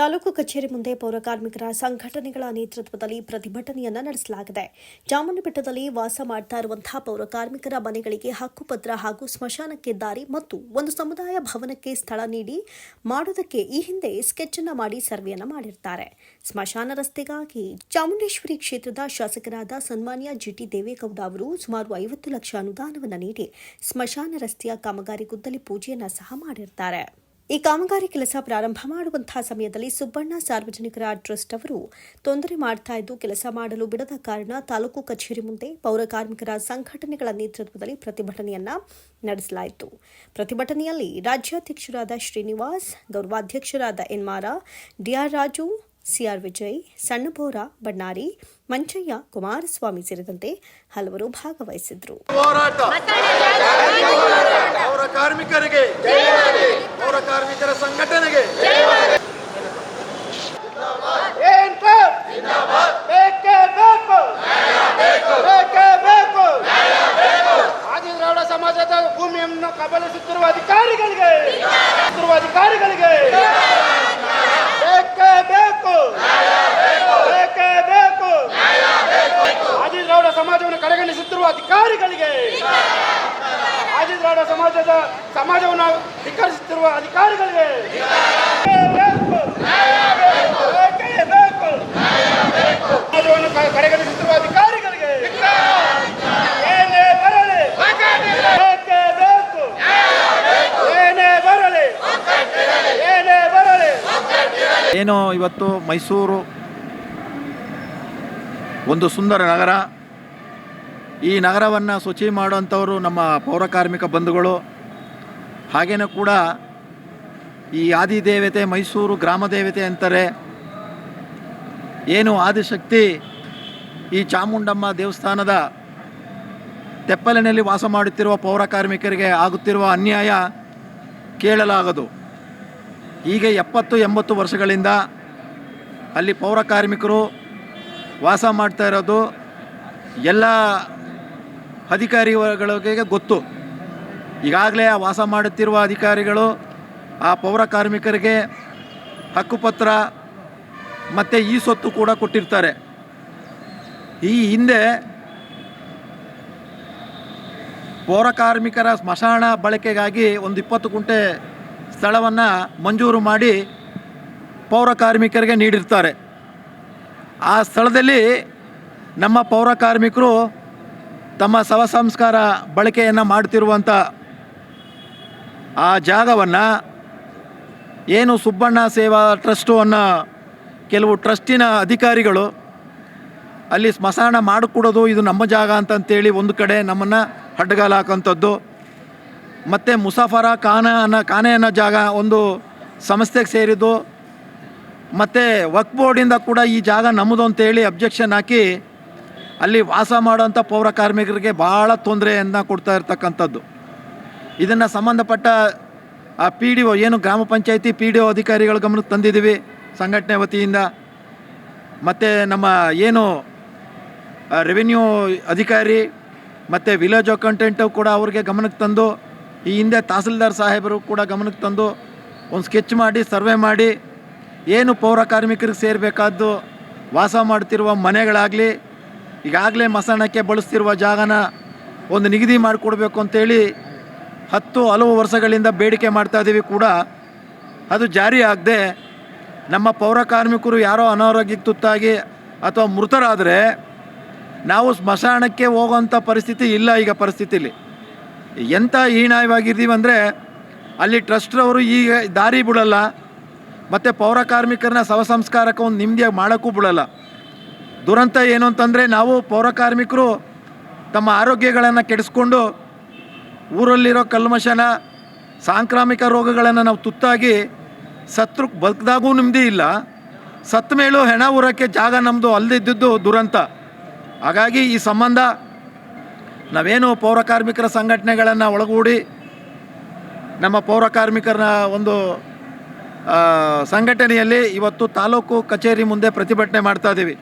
ತಾಲೂಕು ಕಚೇರಿ ಮುಂದೆ ಪೌರಕಾರ್ಮಿಕರ ಸಂಘಟನೆಗಳ ನೇತೃತ್ವದಲ್ಲಿ ಪ್ರತಿಭಟನೆಯನ್ನ ನಡೆಸಲಾಗಿದೆ. ಚಾಮುಂಡಿಬೆಟ್ಟದಲ್ಲಿ ವಾಸ ಮಾಡ್ತಾ ಇರುವಂತಹ ಪೌರಕಾರ್ಮಿಕರ ಮನೆಗಳಿಗೆ ಹಕ್ಕುಪತ್ರ ಹಾಗೂ ಸ್ಮಶಾನಕ್ಕೆ ದಾರಿ ಮತ್ತು ಒಂದು ಸಮುದಾಯ ಭವನಕ್ಕೆ ಸ್ಥಳ ನೀಡಿ ಮಾಡುವುದಕ್ಕೆ ಈ ಹಿಂದೆ ಸ್ಕೆಚ್ ಅನ್ನ ಮಾಡಿ ಸರ್ವೆಯನ್ನು ಮಾಡಿರ್ತಾರೆ. ಸ್ಮಶಾನ ರಸ್ತೆಗಾಗಿ ಚಾಮುಂಡೇಶ್ವರಿ ಕ್ಷೇತ್ರದ ಶಾಸಕರಾದ ಸನ್ಮಾನ್ಯ ಜಿಟಿ ದೇವೇಗೌಡ ಅವರು ಸುಮಾರು ಐವತ್ತು ಲಕ್ಷ ಅನುದಾನವನ್ನು ನೀಡಿ ಸ್ಮಶಾನ ರಸ್ತೆಯ ಕಾಮಗಾರಿ ಗುದ್ದಲಿ ಪೂಜೆಯನ್ನ ಸಹ ಮಾಡಿರ್ತಾರೆ. ಈ ಕಾಮಗಾರಿ ಕೆಲಸ ಪ್ರಾರಂಭ ಮಾಡುವಂತಹ ಸಮಯದಲ್ಲಿ ಸುಬ್ಬಣ್ಣ ಸಾರ್ವಜನಿಕರ ಟ್ರಸ್ಟ್ ಅವರು ತೊಂದರೆ ಮಾಡ್ತಾ ಇದ್ದು ಕೆಲಸ ಮಾಡಲು ಬಿಡದ ಕಾರಣ ತಾಲೂಕು ಕಚೇರಿ ಮುಂದೆ ಪೌರ ಕಾರ್ಮಿಕರ ಸಂಘಟನೆಗಳ ನೇತೃತ್ವದಲ್ಲಿ ಪ್ರತಿಭಟನೆಯನ್ನ ನಡೆಸಲಾಯಿತು. ಪ್ರತಿಭಟನೆಯಲ್ಲಿ ರಾಜ್ಯಾಧ್ಯಕ್ಷರಾದ ಶ್ರೀನಿವಾಸ್, ಗೌರವಾಧ್ಯಕ್ಷರಾದ ಎನ್ಮಾರ, D R Raju, C R Vijay, Sannabora Bannari Manchaiah Kumaraswamy ಸೇರಿದಂತೆ ಹಲವರು ಭಾಗವಹಿಸಿದ್ರು ಹೋರಾಟ ಪೌರ ಕಾರ್ಮಿಕರಿಗೆ ಪೌರ ಕಾರ್ಮಿಕರ ಸಂಘಟನೆಗೆ ಏನ್ ಸರ್? ಬೇಕೇ ಬೇಕು ಬೇಕೇ ಬೇಕು ಆದಿದ್ರಾವಿಡ ಸಮಾಜದ ಭೂಮಿಯನ್ನು ಕಬಲಿಸುತ್ತಿರುವ ಅಧಿಕಾರಿಗಳಿಗೆ ಸುತ್ತಿರುವ ಅಧಿಕಾರಿಗಳಿಗೆ ಬೇಕೇ ಬೇಕು ಬೇಕೇ ಬೇಕು ಆದಿದ್ರಾವಿಡ ಸಮಾಜವನ್ನು ಕಡೆಗಣಿಸುತ್ತಿರುವ ಅಧಿಕಾರಿಗಳಿಗೆ ಆದಿದ್ರಾವಿಡ ಸಮಾಜದ ಸಮಾಜವನ್ನು ಧಿಕ್ಕರಿಸುತ್ತಿರುವ ಅಧಿಕಾರಿಗಳಿಗೆ ಸಮಾಜವನ್ನು ಕಡೆಗಣಿಸುತ್ತಿರುವ ಅಧಿಕಾರಿಗಳಿಗೆ ಏನೇ ಏನು ಇವತ್ತು ಮೈಸೂರು ಒಂದು ಸುಂದರ ನಗರ ಈ ನಗರವನ್ನು ಶುಚಿ ಮಾಡುವಂಥವರು ನಮ್ಮ ಪೌರಕಾರ್ಮಿಕ ಬಂಧುಗಳು. ಹಾಗೇನೂ ಕೂಡ ಈ ಆದಿದೇವತೆ ಮೈಸೂರು ಗ್ರಾಮ ದೇವತೆ ಅಂತಾರೆ. ಏನು ಆದಿಶಕ್ತಿ ಈ ಚಾಮುಂಡಮ್ಮ ದೇವಸ್ಥಾನದ ತೆಪ್ಪಲಿನಲ್ಲಿ ವಾಸ ಮಾಡುತ್ತಿರುವ ಪೌರ ಕಾರ್ಮಿಕರಿಗೆ ಆಗುತ್ತಿರುವ ಅನ್ಯಾಯ ಕೇಳಲಾಗದು. ಹೀಗೆ ಎಪ್ಪತ್ತು ಎಂಬತ್ತು ವರ್ಷಗಳಿಂದ ಅಲ್ಲಿ ಪೌರ ಕಾರ್ಮಿಕರು ವಾಸ ಮಾಡ್ತಾ ಇರೋದು. ಎಲ್ಲ ಅಧಿಕಾರಿಗಳಿಗೆ ಗೊತ್ತು. ಈಗಾಗಲೇ ವಾಸ ಮಾಡುತ್ತಿರುವ ಅಧಿಕಾರಿಗಳು, ಆ ಪೌರ ಕಾರ್ಮಿಕರಿಗೆ ಹಕ್ಕುಪತ್ರ ಮತ್ತು ಈ ಸೊತ್ತು ಕೂಡ ಕೊಟ್ಟಿರ್ತಾರೆ. ಈ ಹಿಂದೆ ಪೌರ ಕಾರ್ಮಿಕರ ಸ್ಮಶಾನ ಬಳಕೆಗಾಗಿ ಒಂದು ಇಪ್ಪತ್ತು ಗುಂಟೆ ಸ್ಥಳವನ್ನು ಮಂಜೂರು ಮಾಡಿ ಪೌರ ಕಾರ್ಮಿಕರಿಗೆ ನೀಡಿರ್ತಾರೆ. ಆ ಸ್ಥಳದಲ್ಲಿ ನಮ್ಮ ಪೌರ ಕಾರ್ಮಿಕರು ತಮ್ಮ ಶವ ಸಂಸ್ಕಾರ ಬಳಕೆಯನ್ನು ಮಾಡ್ತಿರುವಂಥ ಆ ಜಾಗವನ್ನು ಏನು ಸುಬ್ಬಣ್ಣ ಸೇವಾ ಟ್ರಸ್ಟು ಅನ್ನೋ ಕೆಲವು ಟ್ರಸ್ಟಿನ ಅಧಿಕಾರಿಗಳು ಅಲ್ಲಿ ಸ್ಮಶಾನ ಮಾಡಿಕೊಡೋದು ಇದು ನಮ್ಮ ಜಾಗ ಅಂತಂತೇಳಿ ಒಂದು ಕಡೆ ನಮ್ಮನ್ನು ಹಡ್ಗಾಲ ಹಾಕೋಂಥದ್ದು ಮತ್ತು ಮುಸಾಫರ ಖಾನ ಅನ್ನೋ ಖಾನೆ ಅನ್ನೋ ಜಾಗ ಒಂದು ಸಂಸ್ಥೆಗೆ ಸೇರಿದ್ದು. ಮತ್ತು ವಕ್ ಬೋರ್ಡಿಂದ ಕೂಡ ಈ ಜಾಗ ನಮ್ಮದು ಅಂತೇಳಿ ಅಬ್ಜೆಕ್ಷನ್ ಹಾಕಿ ಅಲ್ಲಿ ವಾಸ ಮಾಡುವಂಥ ಪೌರ ಕಾರ್ಮಿಕರಿಗೆ ಭಾಳ ತೊಂದರೆಯನ್ನು ಕೊಡ್ತಾ ಇರ್ತಕ್ಕಂಥದ್ದು. ಇದನ್ನು ಸಂಬಂಧಪಟ್ಟ, ಆ ಪಿ ಡಿ ಒ ಏನು ಗ್ರಾಮ ಪಂಚಾಯತಿ ಪಿ ಡಿ ಒ ಅಧಿಕಾರಿಗಳ ಗಮನಕ್ಕೆ ತಂದಿದ್ದೀವಿ ಸಂಘಟನೆ ವತಿಯಿಂದ. ಮತ್ತು ನಮ್ಮ ಏನು ರೆವಿನ್ಯೂ ಅಧಿಕಾರಿ ಮತ್ತು ವಿಲೇಜ್ ಅಕೌಂಟೆಂಟು ಕೂಡ ಅವ್ರಿಗೆ ಗಮನಕ್ಕೆ ತಂದು, ಈ ಹಿಂದೆ ತಹಸೀಲ್ದಾರ್ ಸಾಹೇಬರು ಕೂಡ ಗಮನಕ್ಕೆ ತಂದು ಒಂದು ಸ್ಕೆಚ್ ಮಾಡಿ ಸರ್ವೆ ಮಾಡಿ, ಏನು ಪೌರ ಕಾರ್ಮಿಕರಿಗೆ ಸೇರಬೇಕಾದ್ದು, ವಾಸ ಮಾಡ್ತಿರುವ ಮನೆಗಳಾಗಲಿ ಈಗಾಗಲೇ ಮಸಣಕ್ಕೆ ಬಳಸ್ತಿರುವ ಜಾಗನ ಒಂದು ನಿಗದಿ ಮಾಡಿಕೊಡ್ಬೇಕು ಅಂತೇಳಿ ಹತ್ತು ಹಲವು ವರ್ಷಗಳಿಂದ ಬೇಡಿಕೆ ಮಾಡ್ತಾ ಇದ್ದೀವಿ ಕೂಡ. ಅದು ಜಾರಿ ಆಗದೆ ನಮ್ಮ ಪೌರ ಕಾರ್ಮಿಕರು ಯಾರೋ ಅನಾರೋಗ್ಯಕ್ಕೆ ತುತ್ತಾಗಿ ಅಥವಾ ಮೃತರಾದರೆ ನಾವು ಸ್ಮಶಾನಕ್ಕೆ ಹೋಗೋಂಥ ಪರಿಸ್ಥಿತಿ ಇಲ್ಲ ಈಗ ಪರಿಸ್ಥಿತಿಲಿ. ಎಂಥ ಹೀನಾಯವಾಗಿದ್ದೀವಿ ಅಂದರೆ ಅಲ್ಲಿ ಟ್ರಸ್ಟ್ರವರು ಈಗ ದಾರಿ ಬಿಡಲ್ಲ, ಮತ್ತು ಪೌರ ಕಾರ್ಮಿಕರನ್ನ ಶವ ಒಂದು ನಿಮ್ಮದಿಯಾಗಿ ಮಾಡೋಕ್ಕೂ ಬಿಡಲ್ಲ. ದುರಂತ ಏನು ಅಂತಂದರೆ ನಾವು ಪೌರಕಾರ್ಮಿಕರು ತಮ್ಮ ಆರೋಗ್ಯಗಳನ್ನು ಕೆಡಿಸ್ಕೊಂಡು ಊರಲ್ಲಿರೋ ಕಲ್ಮಶನ, ಸಾಂಕ್ರಾಮಿಕ ರೋಗಗಳನ್ನು ನಾವು ತುತ್ತಾಗಿ ಸತ್ರು ಬದುಕಿದಾಗೂ ನೆಮ್ಮದಿ ಇಲ್ಲ. ಸತ್ತ ಮೇಲೂ ಹೆಣ ಊರಕ್ಕೆ ಜಾಗ ನಮ್ಮದು ಅಲ್ಲದಿದ್ದದ್ದು ದುರಂತ. ಹಾಗಾಗಿ ಈ ಸಂಬಂಧ ನಾವೇನು ಪೌರಕಾರ್ಮಿಕರ ಸಂಘಟನೆಗಳನ್ನು ಒಳಗೂಡಿ ನಮ್ಮ ಪೌರ ಕಾರ್ಮಿಕರ ಒಂದು ಸಂಘಟನೆಯಲ್ಲಿ ಇವತ್ತು ತಾಲೂಕು ಕಚೇರಿ ಮುಂದೆ ಪ್ರತಿಭಟನೆ ಮಾಡ್ತಾ ಇದ್ದೀವಿ